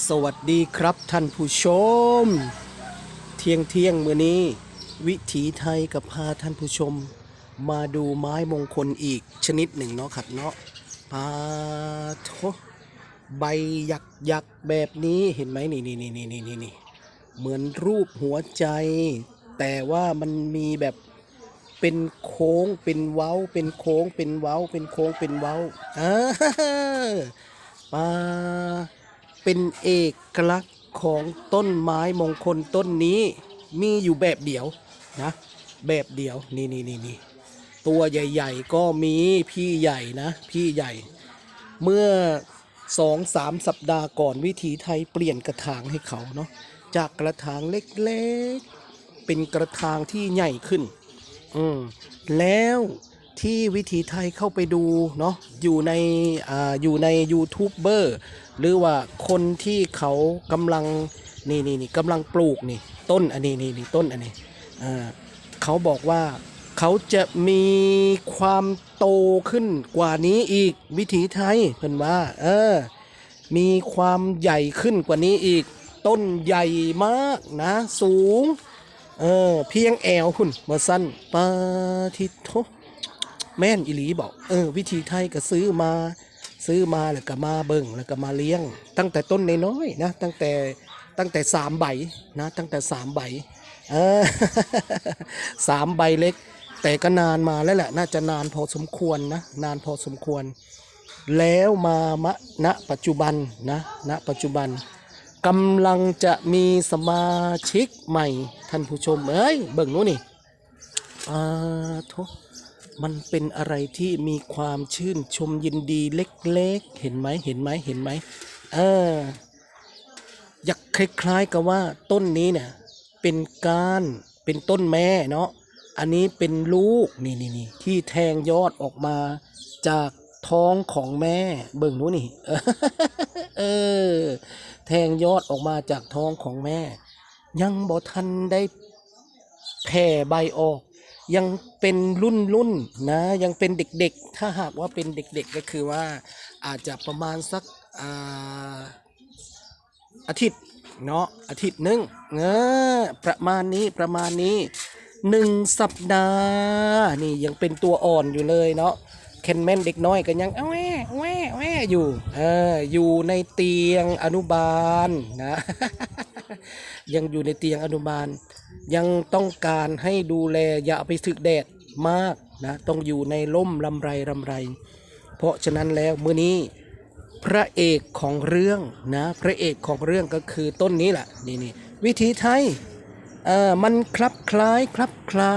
สวัสดีครับท่านผู้ชม เที่ยงเที่ยงมือนี้ วิถีไทยกับพาท่านผู้ชม มาดูไม้มงคลอีกชนิดหนึ่งเนาะครับเนาะปาโทใบยักยักแบบนี้เห็นไหมนี่นี่นี่นี่นี่นี่เหมือนรูปหัวใจ แต่ว่ามันมีแบบเป็นโค้งเป็นเว้า เป็นโค้งเป็นเว้า เป็นโค้งเป็นเว้าอ่าปา เป็นเอกลักษณ์ของต้นไม้มงคลต้นนี้มีอยู่แบบเดียวนะ แบบเดียวนี่นี่นี่นี่ตัวใหญ่ ๆ ก็มีพี่ใหญ่นะ พี่ใหญ่ เมื่อสองสามสัปดาห์ก่อนวิถีไทยเปลี่ยนกระถางให้เขาเนาะจากกระถางเล็กๆ เป็นกระถางที่ใหญ่ขึ้น อืมแล้ว ที่วิถีไทยเข้าไปดูเนาะอยู่ในอ่าอยู่ในยูทูบเบอร์หรือว่าคนที่เขากำลังนี่นี่นี่กำลังปลูกนี่ต้นอันนี้นี่นี่ต้นอันนี้อ่าเขาบอกว่าเขาจะมีความโตขึ้นกว่านี้อีกวิถีไทยเพิ่นว่าเออมีความใหญ่ขึ้นกว่านี้อีก ต้นใหญ่มากนะสูงเออเพียงแอวคุณมาสั้นปาทิโท แม่นอิหลีบอกเออวิธีไทยก็ซื้อมาซื้อมาแล้วก็มาเบิ่งแล้วก็มาเลี้ยง ตั้งแต่ต้นน้อยๆนะ ตั้งแต่ตั้งแต่สามใบนะ ตั้งแต่สามใบเออสามใบเล็ก แต่ก็นานมาแล้วแหละ น่าจะนานพอสมควรนะ นานพอสมควร แล้วมามะณปัจจุบันนะณปัจจุบันกำลังจะมีสมาชิกใหม่ท่านผู้ชมเอ้ยเบิ่งนู้นนี่อ่าโท มันเป็นอะไรที่มีความชื่นชมยินดีเล็กๆ เห็นไหมเห็นไหมเห็นไหมเอออยากคล้ายๆกับว่าต้นนี้เนี่ยเป็นการเป็นต้นแม่เนาะอันนี้เป็นลูกนี่นี่นี่ที่แทงยอดออกมาจากท้องของแม่เบิ่งนู้นนี่เออแทงยอดออกมาจากท้องของแม่ ยังบ่ทันได้แผ่ใบออก ยังเป็นรุ่นรุ่นๆนะยังเป็นเด็กๆ ถ้าหากว่าเป็นเด็กๆก็คือว่าอาจจะประมาณสักอาอาทิตย์เนาะอาทิตย์หนึ่งเออประมาณนี้ประมาณนี้หนึ่งสัปดาห์นี่ยังเป็นตัวอ่อนอยู่เลยเนาะเคนแม่นเด็กน้อยก็ยังแอ้แว่แว่อยู่เอออยู่ในเตียงอนุบาลนะยังอยู่ในเตียงอนุบาล ยังต้องการให้ดูแลอย่าไปถึกแดดมากนะต้องอยู่ในร่มลำไรลำไร เพราะฉะนั้นแล้วมื้อนี้พระเอกของเรื่องนะพระเอกของเรื่องก็คือต้นนี้แหละนี่นี่วิธีไทยเออมันคลับคล้ายคลับคลา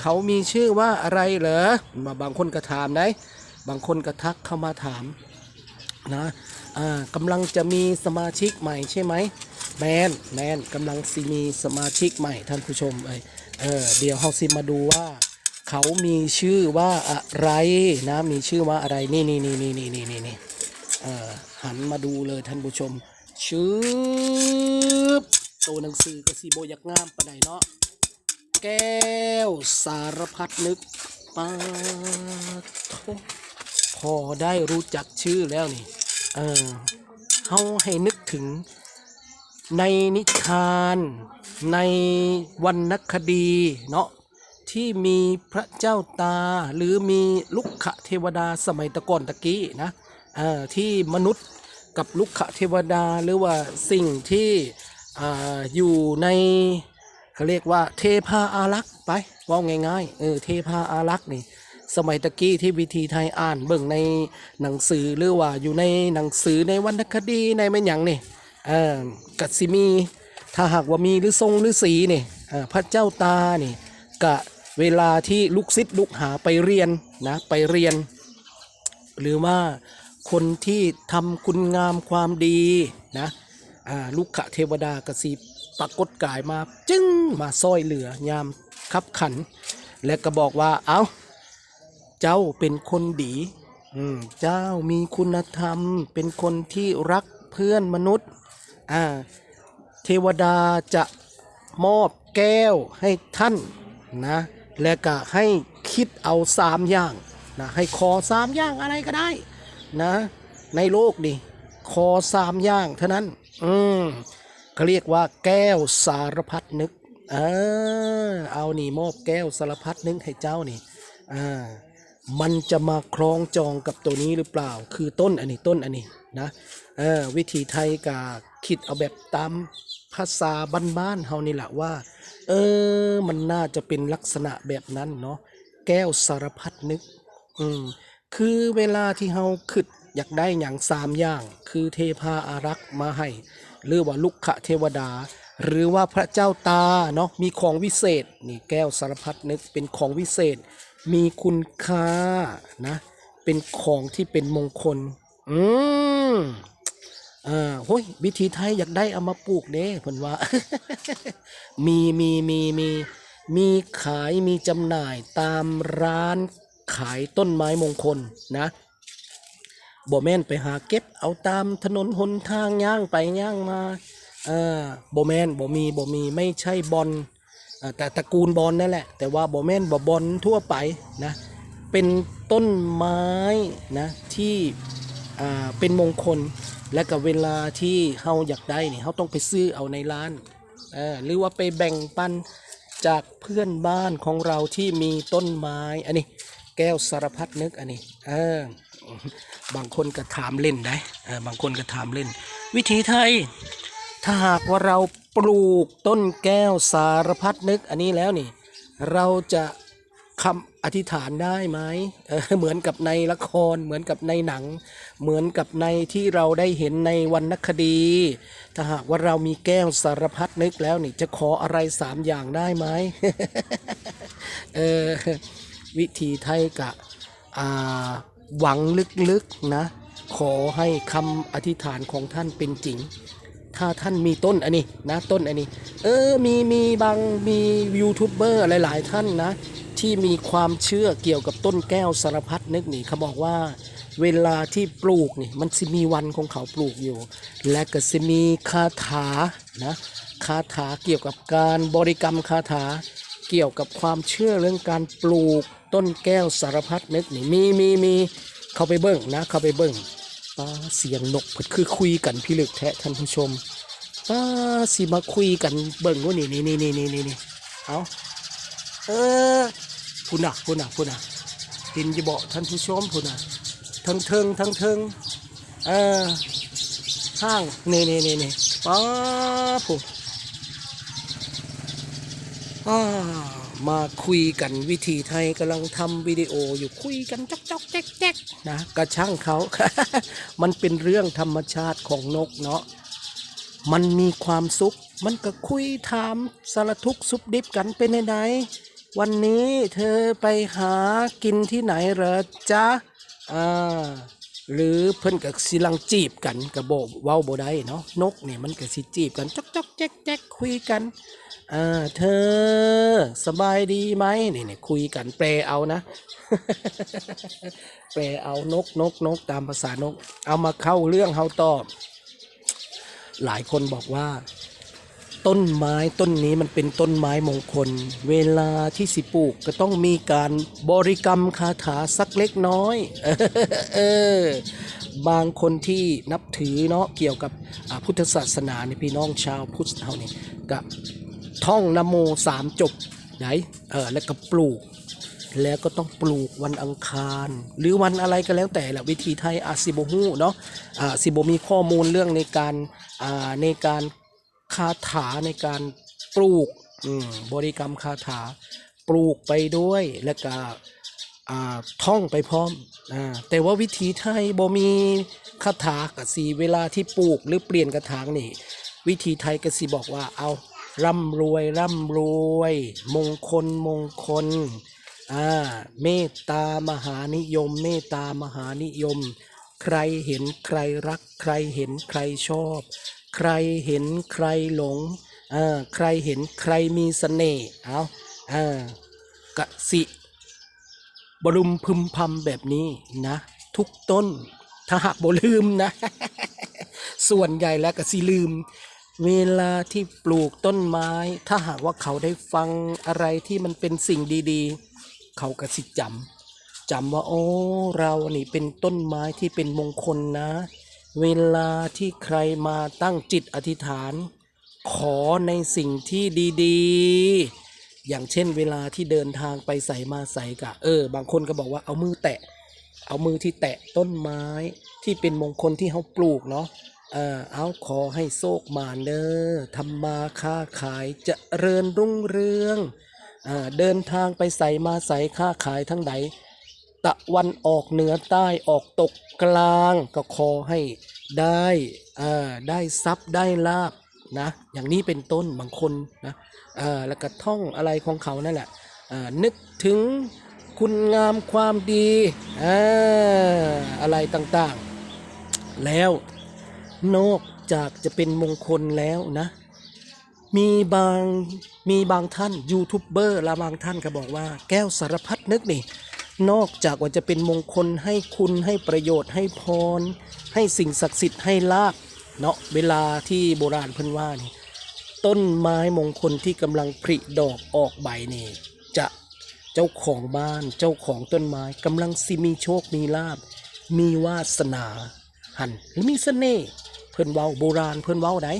เขามีชื่อว่าอะไรเหรอมาบางคนก็ถามนะบางคนก็ทักเข้ามาถามนะอ่ากำลังจะมีสมาชิกใหม่ใช่ไหม แมนแมนกำลังสิมีสมาชิกใหม่ท่านผู้ชมเอยเออเดี๋ยวเราสิมาดูว่า เขามีชื่อว่าอะไรนะ มีชื่อว่าอะไรนี่นี่นี่นี่นี่นี่นี่นี่เออหันมาดูเลยท่านผู้ชม ชื่อตัวหนังสือกระสีโบยักงามปะไดเนาะแก้วสารพัดนึกปาทพอได้รู้จักชื่อแล้วนี่ เออเฮาให้นึกถึง ในนิทานในวรรณคดีเนาะที่มีพระเจ้าตาหรือมีลุกขเทวดาสมัยตะก่อนตะกี้นะที่มนุษย์กับลุกขเทวดาหรือว่าสิ่งที่ออยู่ในเขาเรียกว่าเทพาอารักษ์ไปว่าง่ายๆเออเทพาอารักษ์นี่สมัยตะกี้ที่วิธีไทยอ่านเบิ่งในหนังสือหรือว่าอยู่ในหนังสือในวรรณคดีในแม่นหยังนี่ เออกัสิมี ถ้าหากว่ามีหรือทรงหรือสีนี่พระเจ้าตานี่กะเวลาที่ลูกศิษย์ลูกหาไปเรียนนะไปเรียน หรือว่าคนที่ทำคุณงามความดีนะลูกขะเทวดากสีปรากฏกายมา จึงมาซอยเหลือยามคับขัน และก็บอกว่าเอาเจ้าเป็นคนดีเจ้ามีคุณธรรม เป็นคนที่รักเพื่อนมนุษย์ อ่าเทวดาจะมอบแก้วให้ท่านนะและก็ให้คิดเอาสามอย่างนะให้ขอสามอย่างอะไรก็ได้นะในโลกนี่ขอสามอย่างเท่านั้นอืมเขาเรียกว่าแก้วสารพัดนึกเออเอานี่มอบแก้วสารพัดนึกให้เจ้านี่อ่ามันจะมาคล้องจองกับตัวนี้หรือเปล่า คือต้นอันนี้ต้นอันนี้ นะเออวิธีไทยกาคิดเอาแบบตามภาษาบ้านๆเฮานี่แหละว่า เออ มันน่าจะเป็นลักษณะแบบนั้นเนาะแก้วสารพัดนึก อืมคือเวลาที่เฮาคิดอยากได้อย่างสามอย่าง คือเทพาอารักษ์มาให้ หรือว่าลุกขเทวดา หรือว่าพระเจ้าตาเนาะมีของวิเศษนี่แก้วสารพัดนึกเป็นของวิเศษ มีคุณค่านะเป็นของที่เป็นมงคล อืมอ่าโห้ยวิธีไทยอยากได้เอามาปลูกเด้เพิ่นว่า มีมีมีมีมีขายมีจำหน่ายตามร้านขายต้นไม้มงคลนะบ่แม่นไปหาเก็บเอาตามถนนหนทางย่างไปย่างมาเออบ่แม่นบ่มีบ่มีไม่ใช่บอลอ่าแต่ตระกูลบอลนั่นแหละ แต่ว่าบ่แม่นบ่บอลทั่วไปนะเป็นต้นไม้นะที่ เป็นมงคลและกับเวลาที่เฮาอยากได้นี่เฮาต้องไปซื้อเอาในร้านหรือว่าไปแบ่งปันจากเพื่อนบ้านของเราที่มีต้นไม้อันนี้แก้วสารพัดนึกอันนี้เออบางคนก็ถามเล่นได้เออบางคนก็ถามเล่น วิธีไทย ถ้าหากว่าเราปลูกต้นแก้วสารพัดนึกอันนี้แล้วนี่ เราจะ คำอธิษฐานได้ไหมเออเหมือนกับในละคร เหมือนกับในหนัง เหมือนกับในที่เราได้เห็นในวรรณคดี ถ้าหากว่าเรามีแก้วสารพัดนึกแล้วนี่จะขออะไรสามอย่างได้ไหมเออวิธีไทยกะอ่าหวังลึกๆนะ ขอให้คำอธิษฐานของท่านเป็นจริง ถ้าท่านมีต้นอันนี้นะต้นอันนี้ เออมีมีบางมียูทูบเบอร์หลาย ๆ ท่านนะ ที่มีความเชื่อเกี่ยวกับต้นแก้วสารพัดนึกนี่เขาบอกว่า เวลาที่ปลูกนี่มันสิมีวันของเขาปลูกอยู่ และก็สิมีคาถานะคาถาเกี่ยวกับการบริกรรมคาถาเกี่ยวกับความเชื่อเรื่องการปลูกต้นแก้วสารพัดนึกนี่มีมีมีเขาไปเบิ้งนะเขาไปเบิ้ง ป้าเสียงนกเพิ่นคือคุยกันพี่ลึกแท้ท่านผู้ชมป้าสิมาคุยกันเบิ่งว่านี่นี่นี่นี่นี่นี่นี่เอาเออพุ่นน่ะพุ่นน่ะพุ่นน่ะเห็นจะบอกท่านผู้ชมพุ่นน่ะทั้งเทิงทั้งเทิงเออห้างนี่นี่นี่นี่ป้าผู้อ่า มาคุยกันวิธีไทยกำลังทำวิดีโออยู่คุยกันจอกจอกแจ๊กแจ๊กนะกระช่างเขา มันเป็นเรื่องธรรมชาติของนกเนาะมันมีความสุข มันก็คุยถามสารทุกข์สุขดิบกันเป็นไหนวันนี้เธอไปหากินที่ไหนเหรอจ๊ะอ่าหรือเพิ่นกับสิลังจีบกันกระโบเว้าบ่ได้เนาะนกเนี่ยมันก็สิจีบกันจอกจอกแจ๊กแจ๊กคุยกัน อ่าเธอ สบายดีไหมนี่นี่คุยกันแปลเอานะแปลเอานกนกนกตามภาษานก เอามาเข้าเรื่องเฮาตอบหลายคนบอกว่า ต้นไม้ต้นนี้มันเป็นต้นไม้มงคล เวลาที่สิปลูกก็ต้องมีการบริกรรมคาถาสักเล็กน้อยเออบางคนที่นับถือเนาะเกี่ยวกับพุทธศาสนาในยพี่น้องชาวพุทธเฮานี่ก็ ท่องนโมสามจบไหนเออแล้วก็ปลูก แล้วก็ต้องปลูกวันอังคาร หรือวันอะไรก็แล้วแต่แหละวิธีไทยอาซิโบฮูเนาะอาซิโบมีข้อมูลเรื่องในการอ่าในการคาถาในการปลูกอืมบริกรรมคาถาปลูกไปด้วยแล้วก็อ่าท่องไปพร้อมอ่าแต่ว่าวิธีไทยบ่มีคาถากับสีเวลาที่ปลูกหรือเปลี่ยนกระถางนี่ วิธีไทยก็สิบอกว่าเอา ร่ำรวยร่ำรวย มงคลมงคลอ่าเมตตามหานิยม เมตตามหานิยม ใครเห็นใครรัก ใครเห็นใครชอบ ใครเห็นใครหลงอ่าใครเห็นใครมีเสน่ห์เอาอ่ากะสิบรุมพึมพำแบบนี้นะ ทุกต้นถ้าหากบ่ลืมนะ ส่วนใหญ่แล้วก็สิลืม เวลาที่ปลูกต้นไม้ ถ้าหากว่าเขาได้ฟังอะไรที่มันเป็นสิ่งดีๆ เขาก็สิจำจำว่าโอ้เรานี่เป็นต้นไม้ที่เป็นมงคลนะ เวลาที่ใครมาตั้งจิตอธิษฐาน ขอในสิ่งที่ดีๆ อย่างเช่นเวลาที่เดินทางไปใส่มาใส่กะเออ บางคนก็บอกว่าเอามือแตะ เอามือที่แตะต้นไม้ที่เป็นมงคลที่เขาปลูกเนาะ เออเอาขอให้โชคมาเนอทำมาค้าขายเจะเริญรุ่งเรืองอ่าเดินทางไปใส่มาใส่ค้าขายทั้งใดตะวันออกเหนือใต้ออกตกกลางก็ขอให้ได้อ่าได้ทรัพย์ได้ลาบนะอย่างนี้เป็นต้นบางคนนะอ่าแล้วก็ท่องอะไรของเขานั่นแหละอ่านึกถึงคุณงามความดีอ่าอะไรต่างๆ แล้ว นอกจากจะเป็นมงคลแล้วนะ มีบางมีบางท่านยูทูบเบอร์ละบางท่านก็บอกว่า แก้วสารพัดนึกนี่นอกจากว่าจะเป็นมงคลให้คุณให้ประโยชน์ให้พร ให้สิ่งศักดิ์สิทธิ์ให้ลาบเนาะเวลาที่โบราณเพิ่นว่านี่ต้นไม้มงคลที่กำลังผลิดอกออกใบนี่จะเจ้าของบ้านเจ้าของต้นไม้กำลังสิมีโชคมีลาบ มีวาสนาหันหรือมีเสน่ห์ เพิ่อนเว้าโบราณเพิ่อนเว้าได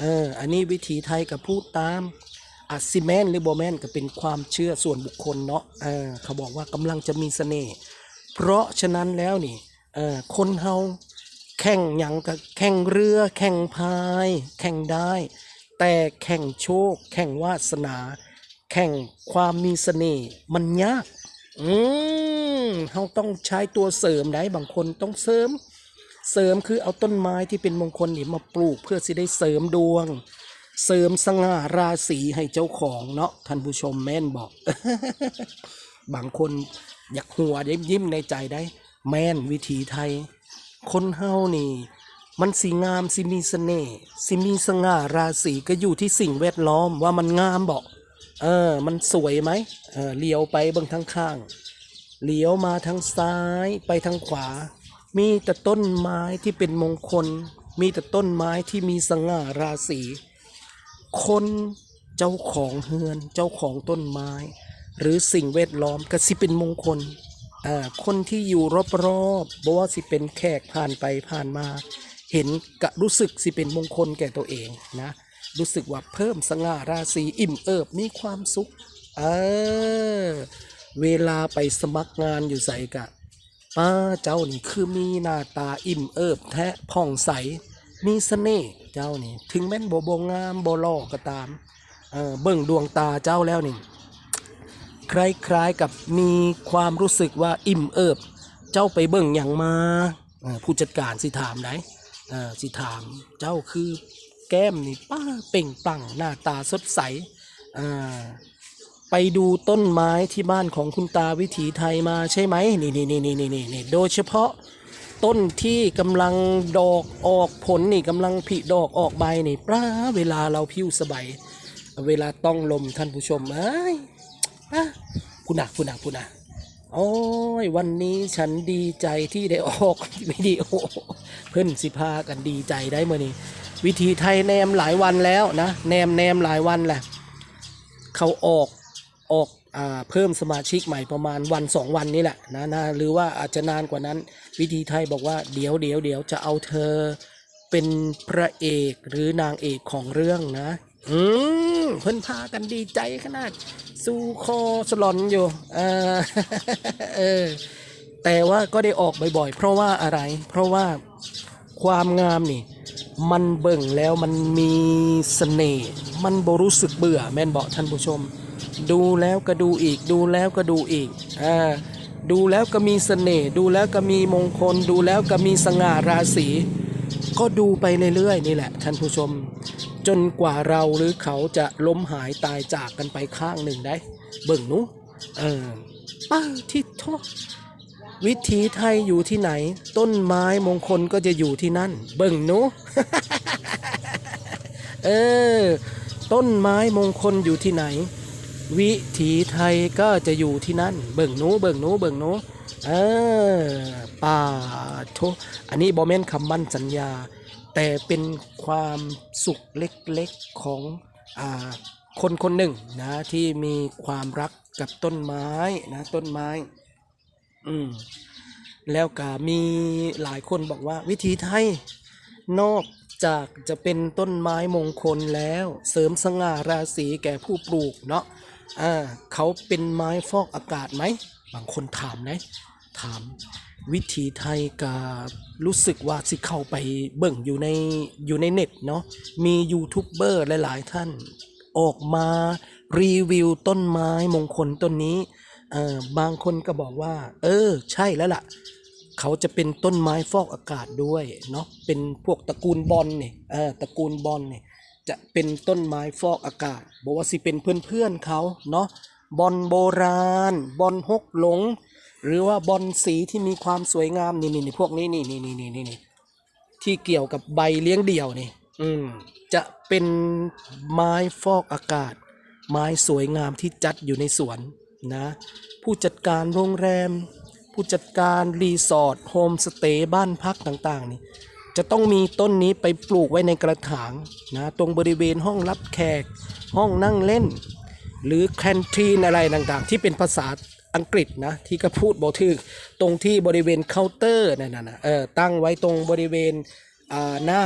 เอออันนี้วิถีไทยกับพูดตามอาจซิแมนหรือโบแมนก็เป็นความเชื่อส่วนบุคคลเนาะเออเขาบอกว่ากำลังจะมีเสน่ห์เพราะฉะนั้นแล้วนี่เออคนเฮาแข่งหยังกับแข่งเรือ แข่งพาย แข่งได้ แต่แข่งโชค แข่งวาสนา แข่งความมีเสน่ห์มันยาก อืมเฮาต้องใช้ตัวเสริมได้บางคนต้องเสริม เสริมคือเอาต้นไม้ที่เป็นมงคลนี่มาปลูกเพื่อสิได้เสริมดวง เสริมสง่าราศีให้เจ้าของเนาะท่านผู้ชมแม่นบอก บางคนอยากหัวยิ้มยิ้มในใจได้ แม่นวิถีไทย คนเฮานี่ มันสีงามสิมีเสน่ห์สิมีสง่าราศีก็อยู่ที่สิ่งแวดล้อมว่ามันงามบอกเออ มันสวยไหมเออเลี้ยวไปเบื้องทางข้างเลี้ยวมาทางซ้ายไปทางขวา มีแต่ต้นไม้ที่เป็นมงคล มีแต่ต้นไม้ที่มีสง่าราศี คนเจ้าของเฮือน เจ้าของต้นไม้ หรือสิ่งแวดล้อมก็สิเป็นมงคลอ่าคนที่อยู่รอบๆบอกว่าสิเป็นแขกผ่านไปผ่านมา เห็นกะรู้สึกสิเป็นมงคลแก่ตัวเองนะ รู้สึกว่าเพิ่มสง่าราศีอิ่มเอิบมีความสุข เออ เวลาไปสมัครงานอยู่ใส่กะ ป้าเจ้านี่คือมีหน้าตาอิ่มเอิบแทะผ่องใส มีเสน่ห์เจ้านี่ ถึงแม้นโบบงามโบลอก็ตามเออเบิ่งดวงตาเจ้าแล้วนี่คล้ายๆกับมีความรู้สึกว่าอิ่มเอิบ เจ้าไปเบิ่งอย่างมาผู้จัดการสิถามไหนสิถามเจ้าคือแก้มนี่ป้าเป่งปังหน้าตาสดใสอ่า ไปดูต้นไม้ที่บ้านของคุณตาวิถีไทยมาใช่ไหมนี่นี่นี่นี่นี่นี่นี่โดยเฉพาะต้นที่กำลังดอกออกผลนี่กำลังผลิดอกออกใบนี่ปลาเวลาเราพิ้วสบายเวลาต้องลมท่านผู้ชมเอ้ยปลาคุณนักคุณนักคุณนักโอ้ยวันนี้ฉันดีใจที่ได้ออกวิดีโอเพื่อนสิพากันดีใจได้เมื่อนี้ วิถีไทยแนมหลายวันแล้วนะแนมแนมหลายวันแหละเขาออก ออกอเพิ่มสมาชิกใหม่ประมาณวันสองวันนี้แหละนะนะหรือว่าอาจจะนานกว่านั้น วิธีไทยบอกว่าเดี๋ยวเดี๋ยวเดี๋ยวจะเอาเธอเป็นพระเอกหรือนางเอกของเรื่องนะ อืมเพิ่นพากันดีใจขนาดสู้คอสลอนอยู่เออเออแต่ว่าก็ได้ออกบ่อยๆ เพราะว่าอะไร เพราะว่าความงามนี่ มันเบิ่งแล้วมันมีเสน่ห์มันบรู้สึกเบื่อแม่นบอกท่านผู้ชม ดูแล้วก็ดูอีก ดูแล้วก็ดูอีกอ่าดูแล้วก็มีเสน่ห์ดูแล้วก็มีมงคล ดูแล้วก็มีสง่าราศีก็ดูไปเรื่อยๆนี่แหละท่านผู้ชม จนกว่าเราหรือเขาจะล้มหายตายจากกันไปข้างหนึ่งได้ เบิ่งหนูเออป้าทิศทศวิถีไทยอยู่ที่ไหน ต้นไม้มงคลก็จะอยู่ที่นั่น เบิ่งหนูเออต้นไม้มงคลอยู่ที่ไหน วิถีไทยก็จะอยู่ที่นั่น เบิ่งนูเบิ่งนูเบิ่งนูเออป่าโทอันนี้บอมเมนคำมั่นสัญญา แต่เป็นความสุขเล็กๆของอ่าคนคนหนึ่งนะที่มีความรักกับต้นไม้นะต้นไม้ อืมแล้วก็มีหลายคนบอกว่าวิธีไทย นอกจากจะเป็นต้นไม้มงคลแล้ว เสริมสง่าราศีแก่ผู้ปลูกเนาะ เขาเป็นไม้ฟอกอากาศไหม บางคนถามนะ ถามวิถีไทยกับรู้สึกว่าสิเข้าไปเบิ่งอยู่ในอยู่ในเน็ตเนาะ มียูทูบเบอร์หลาย ๆ ท่านออกมารีวิวต้นไม้มงคลต้นนี้ บางคนก็บอกว่า เออ ใช่แล้วล่ะ เขาจะเป็นต้นไม้ฟอกอากาศด้วยเนาะ เป็นพวกตระกูลบอลเนี่ยตระกูลบอลเนี่ย จะเป็นต้นไม้ฟอกอากาศบอกว่าสิเป็นเพื่อนๆเขาเนาะบอลโบราณ บอลฮกหลง หรือว่าบอลสีที่มีความสวยงามนี่นี่นี่พวกนี้นี่นี่นี่นี่นี่นี่ที่เกี่ยวกับใบเลี้ยงเดี่ยวนี่อืมจะเป็นไม้ฟอกอากาศ ไม้สวยงามที่จัดอยู่ในสวนนะผู้จัดการโรงแรม ผู้จัดการรีสอร์ทโฮมสเตย์บ้านพักต่างๆนี่ จะต้องมีต้นนี้ไปปลูกไว้ในกระถางนะตรงบริเวณห้องรับแขก ห้องนั่งเล่น หรือแคนทีนอะไรต่างๆ ที่เป็นภาษาอังกฤษนะที่ก็พูดบอกถึกตรงที่บริเวณเคาน์เตอร์นั่นนะเออตั้งไว้ตรงบริเวณหน้า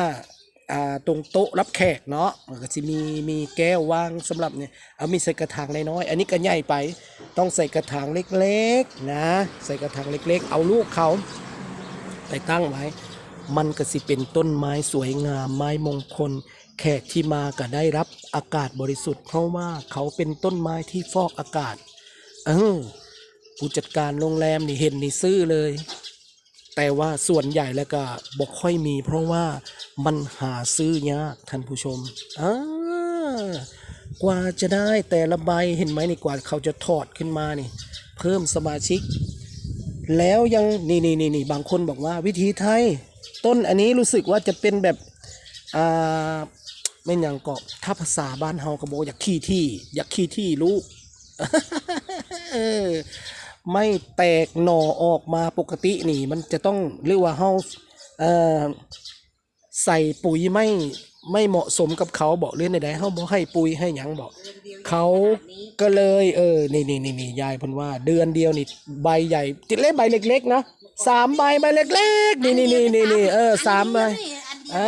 ตรงโต๊ะรับแขกเนาะก็จะมีมีแก้ววางสำหรับเนี่ยเอามีใส่กระถางน้อยๆอันนี้ก็ใหญ่ไปต้องใส่กระถางเล็กๆนะใส่กระถางเล็กๆ เอาลูกเขาไปตั้งไว้ มันก็สิเป็นต้นไม้สวยงามไม้มงคล แขกที่มาก็ได้รับอากาศบริสุทธิ์ เพราะว่าเขาเป็นต้นไม้ที่ฟอกอากาศ เออผู้จัดการโรงแรมนี่เห็นนี่ซื้อเลย แต่ว่าส่วนใหญ่แล้วก็บอกค่อยมี เพราะว่ามันหาซื้อยากท่านผู้ชมอ่ากว่าจะได้แต่ละใบเห็นไหมนี่กว่าเขาจะถอดขึ้นมานี่ เพิ่มสมาชิก แล้วยังนี่นี่นี่นี่บางคนบอกว่าวิธีไทย ต้นอันนี้รู้สึกว่าจะเป็นแบบอ่าไม่นหยังเกาะถ้าภาษาบ้านเฮาก็บอกอยากขี้ที่ อยากขี้ที่ลูกไม่แตกหน่อออกมาปกตินี่ มันจะต้องเรียกว่าเฮาเอ่อใส่ปุ๋ยไม่ไม่เหมาะสมกับเขาบอกเรื่องใดๆเฮาบ่ให้ปุ๋ยให้หยังบอกเขาก็เลย เออนี่นี่นี่นี่ยายพิ่นว่า เดือนเดียวนี่ใบใหญ่ติดเล็กใบเล็ก ๆ นะ สามใบใบเล็กๆนี่นี่นี่นี่นี่เออสามใบเอ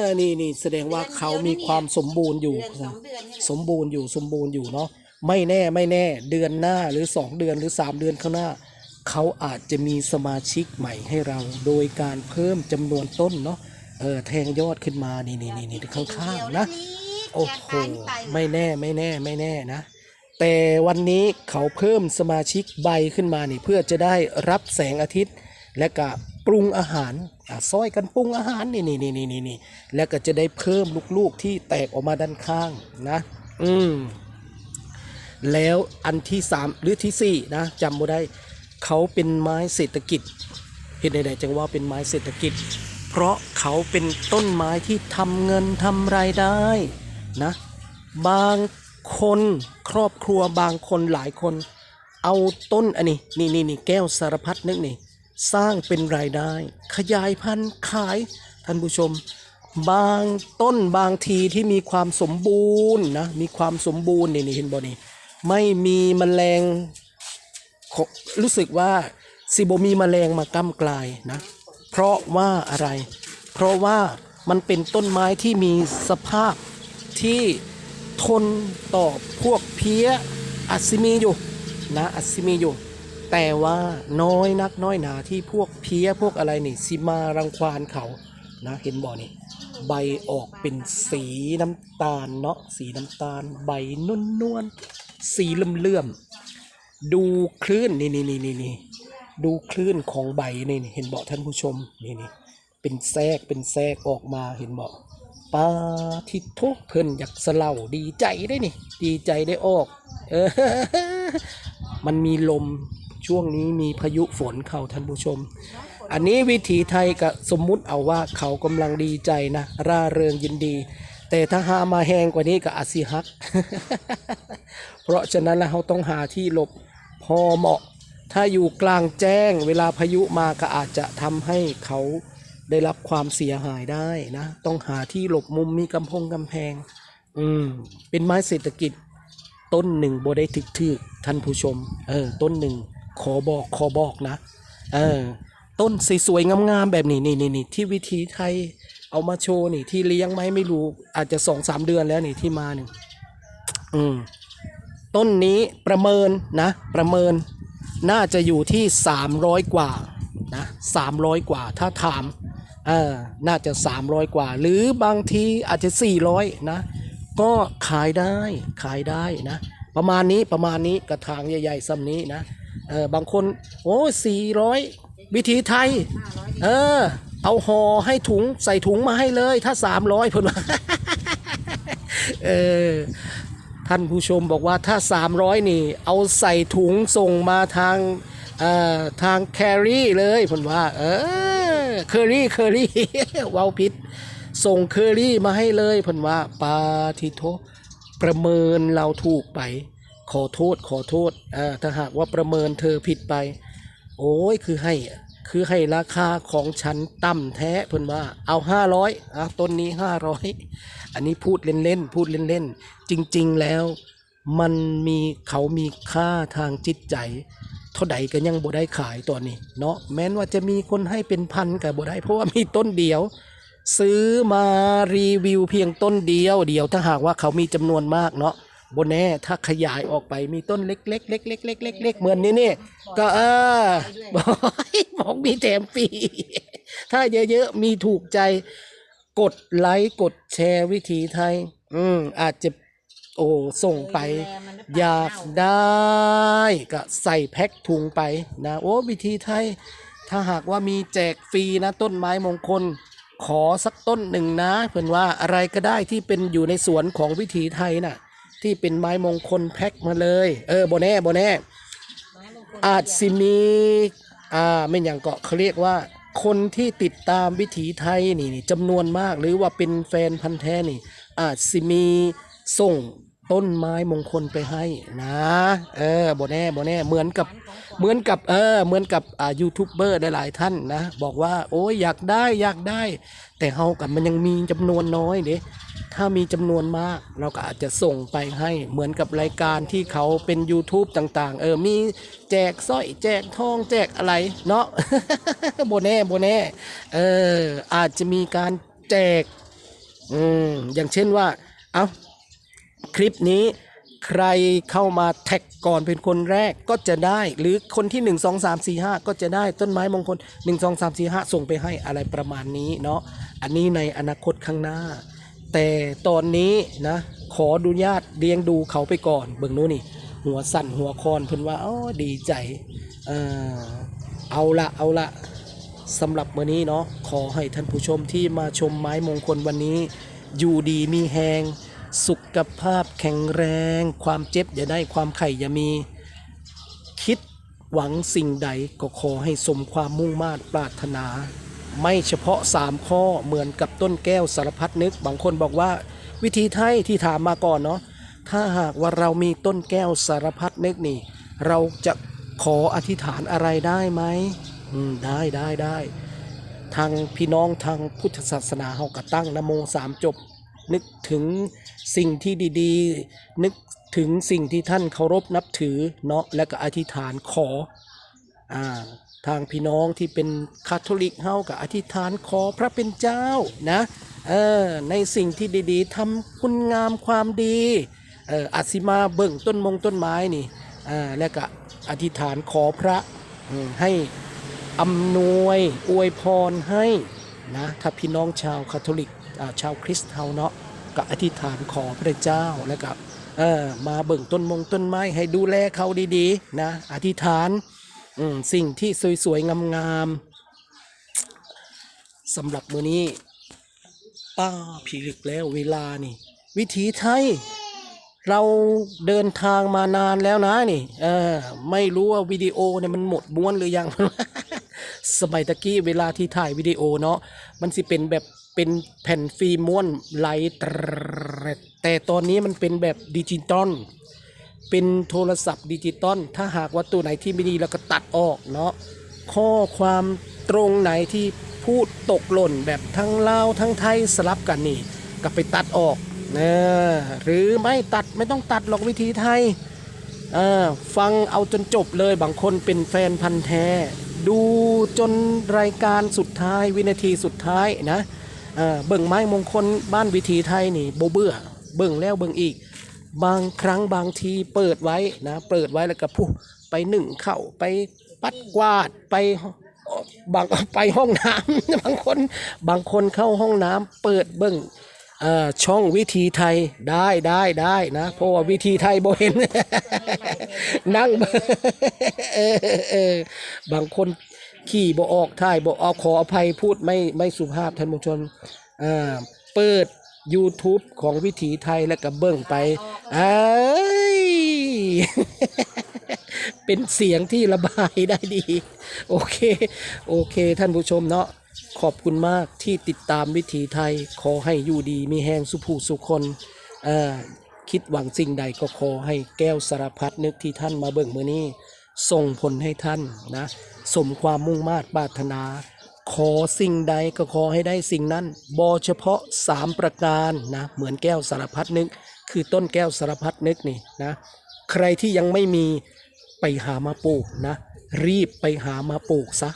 อนี่นี่แสดงว่าเขามีความสมบูรณ์อยู่เดือนสองเดือนนี่แหละสมบูรณ์อยู่สมบูรณ์อยู่เนาะไม่แน่ไม่แน่เดือนหน้าหรือสองเดือนหรือสามเดือนข้างหน้า เขาอาจจะมีสมาชิกใหม่ให้เรา โดยการเพิ่มจำนวนต้นเนาะเออแทงยอดขึ้นมานี่นี่นี่นี่ข้างๆนะโอ้โหไม่แน่ไม่แน่ไม่แน่นะ แต่วันนี้เขาเพิ่มสมาชิกใบขึ้นมานี่เพื่อจะได้รับแสงอาทิตย์ และก็ปรุงอาหารอะซอยกันปรุงอาหารนี่นี่นี่นี่นี่นี่แล้วก็จะได้เพิ่มลูกๆที่แตกออกมาด้านข้างนะ อืมแล้วอันที่สามหรือที่สี่นะจำบ่ได้เขาเป็นไม้เศรษฐกิจเหตุใดๆจึงว่าเป็นไม้เศรษฐกิจ เพราะเขาเป็นต้นไม้ที่ทำเงินทำรายได้นะ บาง คนครอบครัวบางคนหลายคน เอาต้นอันนี้นี่นี่นี่แก้วสารพัดนึกนี่สร้างเป็นรายได้ ขยายพันธุ์ขายท่านผู้ชม บางต้นบางทีที่มีความสมบูรณ์นะมีความสมบูรณ์นี่นี่เห็นบ่นี่ไม่มีแมลงรู้สึกว่าสิบมีแมลงมาก้ำกลายนะเพราะว่าอะไร เพราะว่ามันเป็นต้นไม้ที่มีสภาพที่ ทนต่อพวกเพี้ยอัศมีอยู่นะอัศมีอยู่ แต่ว่าน้อยนักน้อยหนาที่พวกเพี้ยพวกอะไรนี่สิมารังควานเขานะเห็นบ่นี่ใบออกเป็นสีน้ำตาลเนาะสีน้ำตาลใบนุ่นนวลสีเลื่อมๆดูคลื่นนี่นี่นี่นี่นี่ดูคลื่นของใบนี่นี่เห็นเบาท่านผู้ชมนี่นี่เป็นแทรกเป็นแทรกออกมาเห็นเบา ปาทิโทเพิ่นอยากสเล่าดีใจได้นี่ ดีใจได้ออกเออมันมีลมช่วงนี้มีพายุฝนเข้าท่านผู้ชม อันนี้วิถีไทยก็สมมุติเอาว่าเขากำลังดีใจนะ ร่าเริงยินดี แต่ถ้าหามาแหงกว่านี้ก็อาจสิฮัก เพราะฉะนั้นเราต้องหาที่หลบพอเหมาะ ถ้าอยู่กลางแจ้งเวลาพายุมาก็อาจจะทำให้เขา ได้รับความเสียหายได้นะ ต้องหาที่หลบมุมมีกำพงกำแพง อืม เป็นไม้เศรษฐกิจ ต้นหนึ่งโบได้ถึกถึกท่านผู้ชม เออ ต้นหนึ่งขอบอกขอบอกนะ เออ ต้นสวยๆงามๆแบบนี้นี่นี่นี่ที่วิธีไทยเอามาโชว์นี่ที่เลี้ยงไหมไม่รู้ อาจจะสองสามเดือนแล้วนี่ที่มาหนึ่งอืม ต้นนี้ประเมินนะ ประเมินน่าจะอยู่ที่ 300 กว่านะ300 กว่าถ้าถาม ออน่าจะ 300 กว่า หรือบางทีอาจจะ 400 นะ ก็ขายได้ขายได้นะ ประมาณนี้ประมาณนี้กระถางใหญ่ๆซ้ำนี้นะเออบางคนโอ้สี่ร้อยวิธีไทย เออ เอาห่อให้ถุงใส่ถุงมาให้เลย ถ้าสามร้อยเพิ่นว่าเออท่านผู้ชมบอกว่าถ้า 300 นี่ เอาใส่ถุงส่งมาทางเอ่อทางแครี่เลยผมว่า เออ เคอรี่เคอรี่ว้าพิษส่งเคอรี่มาให้เลยผมว่าปาทิโทประเมินเราถูกไป ขอโทษขอโทษอ่อถ้าหากว่าประเมินเธอผิดไป โอ้ยคือให้คือให้ราคาของฉันต่ำแท้เพิ่นว่าเอาห้าร้อยอะต้นนี้ห้าร้อยอันนี้พูดเล่นๆพูดเล่นๆจริง ๆแล้ว มันมีเขามีค่าทางจิตใจ ท่าใดก็ยังบ่ได้ขายตอนนี้ เนาะแม้นว่าจะมีคนให้เป็นพันก็บ่ได้เพราะว่ามีต้นเดียว ซื้อมารีวิวเพียงต้นเดียวเดียวถ้าหากว่าเขามีจำนวนมากเนาะบนแน่ถ้าขยายออกไปมีต้นเล็กๆเล็กๆเล็กๆเล็กๆเหมือนนี่นี่ก็เออบอกบอกมีแถมฟรีถ้าเยอะๆมีถูกใจ กดไลค์กดแชร์วิถีไทย อืมอาจจะ โอ้ส่งไป อยากได้ก็ใส่แพ็คถุงไปนะโอ้วิธีไทย ถ้าหากว่ามีแจกฟรีนะต้นไม้มงคล ขอสักต้นหนึ่งนะเพื่อนว่าอะไรก็ได้ที่เป็นอยู่ในสวนของวิถีไทยน่ะที่เป็นไม้มงคลแพ็คมาเลย เออโบแน่โบแน่อาจสิมีอ่าไม่อย่างเกาะเขาเรียกว่า คนที่ติดตามวิถีไทยนี่นี่จำนวนมากหรือว่าเป็นแฟนพันธ์แท้นี่ อาจสิมี ส่งต้นไม้มงคลไปให้นะ เออบ่แน่บ่แน่เหมือนกับเหมือนกับเออเหมือนกับอ่ายูทูบเบอร์หลายๆท่านนะ บอกว่าโอ้ยอยากได้อยากได้ แต่เฮากับมันยังมีจำนวนน้อยเด้ถ้ามีจำนวนมาก เราก็อาจจะส่งไปให้เหมือนกับรายการที่เขาเป็น YouTube ต่างๆ เออมีแจกสร้อยแจกทองแจกอะไรเนาะโบแน่โบแน่เอออาจจะมีการแจกอืมอย่างเช่นว่า เอา คลิปนี้ใครเข้ามาแท็กก่อนเป็นคนแรกก็จะได้ หรือคนที่ 1 2 3 4 5 ก็จะได้ต้นไม้มงคล 1 2 3 4 5 ส่งไปให้อะไรประมาณนี้เนาะอันนี้ในอนาคตข้างหน้า แต่ตอนนี้นะขออนุญาตเลี้ยงดูเขาไปก่อน เบิ่งนู้นนี่ หัวสั่นหัวคอนเพิ่นว่าอ๋อดีใจเออเอาละเอาละสำหรับมื้อนี้เนาะขอให้ท่านผู้ชมที่มาชมไม้มงคลวันนี้ อยู่ดีมีแหง สุขภาพแข็งแรง ความเจ็บอย่าได้ความไข่อย่ามี คิดหวังสิ่งใดก็ขอให้สมความมุ่งมา่ปรารถนา ไม่เฉพาะ 3 ข้อเหมือนกับต้นแก้วสารพัดนึก บางคนบอกว่า วิธีไทยที่ถามมาก่อนเนาะถ้าหากว่าเรามีต้นแก้วสารพัดนึกนี่ เราจะขออธิษฐานอะไรได้ไหมอืมได้ได้ได้ทางพี่น้องทางพุทธศาสนาเฮาก็ตั้งนโมสามจบ นึกถึงสิ่งที่ดีๆ นึกถึงสิ่งที่ท่านเคารพนับถือเนาะและก็อธิษฐานขออ่าทางพี่น้องที่เป็นคาทอลิกเฮากับอธิษฐานขอพระเป็นเจ้านะเออในสิ่งที่ดีๆทำคุณงามความดีเอออาจสิมาเบิ่งต้นมงต้นไม้นี่อ่าและก็อธิษฐานขอพระให้อำนวยอวยพรให้นะถ้าพี่น้องชาวคาทอลิก ชาวคริสต์เฮาเนาะก็อธิษฐานขอพระเจ้าแล้วก็เออมาเบิ่งต้นมงต้นไม้ให้ดูแลเขาดีๆนะอธิษฐานสิ่งที่สวยๆงามๆสำหรับมือนี้ป้าผีลึกแล้วเวลานี่ วิถีไทย เราเดินทางมานานแล้วนะนี่เออไม่รู้ว่าวิดีโอเนี่ยมันหมดม้วนหรือยัง สมัยตะกี้เวลาที่ถ่ายวิดีโอเนาะมันสิเป็นแบบ เป็นแผ่นฟิล์มม้วนไหลแต่ตอนนี้มันเป็นแบบดิจิตอลเป็นโทรศัพท์ดิจิตอลถ้าหากว่าตัวไหนที่ไม่ดีเราก็ตัดออกเนาะข้อความตรงไหนที่พูดตกหล่นแบบทั้งลาวทั้งไทยสลับกันนี่ก็ไปตัดออกนะหรือไม่ตัดไม่ต้องตัดหรอกวิธีไทยฟังเอาจนจบเลยบางคนเป็นแฟนพันธ์แท้ ดูจนรายการสุดท้ายวินาทีสุดท้ายนะ เอ่อเบิ่งไม้มงคลบ้านวิถีไทยนี่โบเบื่อเบิ่งแล้วเบิ่งอีก บางครั้งบางทีเปิดไว้นะเปิดไว้แล้วก็ผู้ไปหนึ่งเข้าไปปัดกวาดไปบางไปห้องน้ำบางคนบางคนเข้าห้องน้ำเปิดเบิ่งเอ่อช่องวิธีไทยได้ได้ได้นะเพราะว่าวิธีไทยโบเห็นนั่งเออเออเออบางคน ขี่บ่ออกถ่ายบ่ออกขออภัยพูดไม่ไม่สุภาพท่านผู้ชมอ่าเปิด YouTube ของวิถีไทยแล้วก็เบิ่งไปเอ้ย เป็นเสียงที่ระบายได้ดี โอเค โอเคท่านผู้ชมเนาะขอบคุณมากที่ติดตามวิถีไทย ขอให้อยู่ดีมีแหงสุภูสุคนคิดหวังสิ่งใดก็ขอให้แก้วสารพัดนึกที่ท่านมาเบิ่งมือนี้ ส่งผลให้ท่านนะสมความมุ่งมา่ปรารถนา ขอสิ่งใดก็ขอให้ได้สิ่งนั้นบอเฉพาะสามประการนะเหมือนแก้วสารพัดนึก คือต้นแก้วสารพัดนึกนี่นะใครที่ยังไม่มีไปหามาปลูกนะ รีบไปหามาปลูกซะ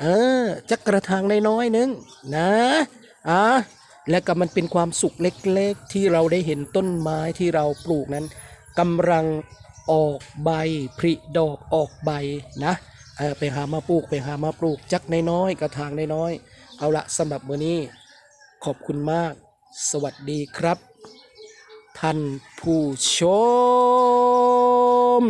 เออจักกระถางน้อยๆนึงนะอะและก็มันเป็นความสุขเล็กๆ ที่เราได้เห็นต้นไม้ที่เราปลูกนั้นกำลัง ออกใบผลิดอกออกใบนะเออไปหามาปลูกไปหามาปลูกจักน้อยๆกระถางน้อยๆเอาละสำหรับมื้อนี้ขอบคุณมาก สวัสดีครับ ท่านผู้ชม